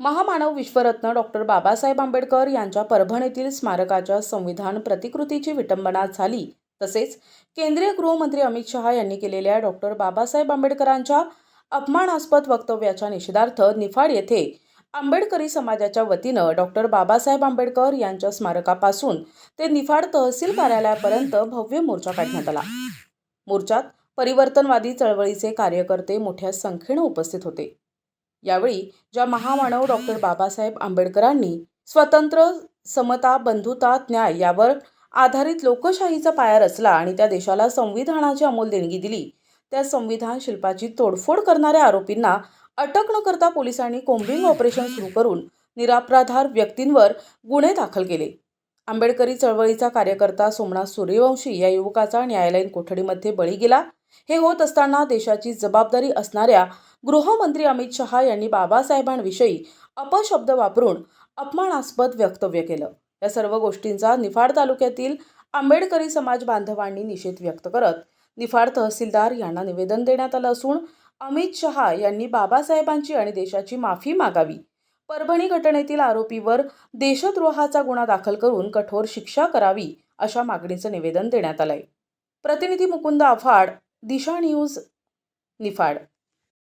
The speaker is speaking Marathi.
महामानव विश्वरत्न डॉक्टर बाबासाहेब आंबेडकर यांच्या परभणीतील स्मारकाच्या संविधान प्रतिकृतीची विटंबना झाली. तसेच केंद्रीय गृहमंत्री अमित शहा यांनी केलेल्या डॉक्टर बाबासाहेब आंबेडकरांच्या अपमानास्पद वक्तव्याच्या निषेधार्थ निफाड येथे आंबेडकरी समाजाच्या वतीनं डॉक्टर बाबासाहेब आंबेडकर यांच्या स्मारकापासून ते निफाड तहसील कार्यालयापर्यंत भव्य मोर्चा काढण्यात आला. मोर्चात परिवर्तनवादी चळवळीचे कार्यकर्ते मोठ्या संख्येनं उपस्थित होते. यावेळी ज्या महामानव डॉक्टर बाबासाहेब आंबेडकरांनी स्वतंत्र समता बंधुता न्याय यावर आधारित लोकशाहीचा पाया रचला आणि त्या देशाला संविधानाची अमोल देणगी दिली त्या संविधान शिल्पाची तोडफोड करणाऱ्या आरोपींना अटक न करता पोलिसांनी कोम्बिंग ऑपरेशन सुरू करून निरापराधार व्यक्तींवर गुन्हे दाखल केले. आंबेडकरी चळवळीचा कार्यकर्ता सोमनाथ सूर्यवंशी या युवकाचा न्यायालयीन कोठडीमध्ये बळी गेला. हे होत असताना देशाची जबाबदारी असणाऱ्या गृहमंत्री अमित शहा यांनी बाबासाहेबांविषयी अपशब्द वापरून अपमानास्पद वक्तव्य केलं. या सर्व गोष्टींचा निफाड तालुक्यातील आंबेडकरी समाज बांधवांनी निषेध व्यक्त करत निफाड तहसीलदार यांना निवेदन देण्यात आलं असून अमित शहा यांनी बाबासाहेबांची आणि देशाची माफी मागावी परभणी घटनेतील आरोपीवर देशद्रोहाचा गुन्हा दाखल करून कठोर शिक्षा करावी अशा मागणीचं निवेदन देण्यात आलंय. प्रतिनिधी मुकुंद आव्हाड दिशा न्यूज निफाड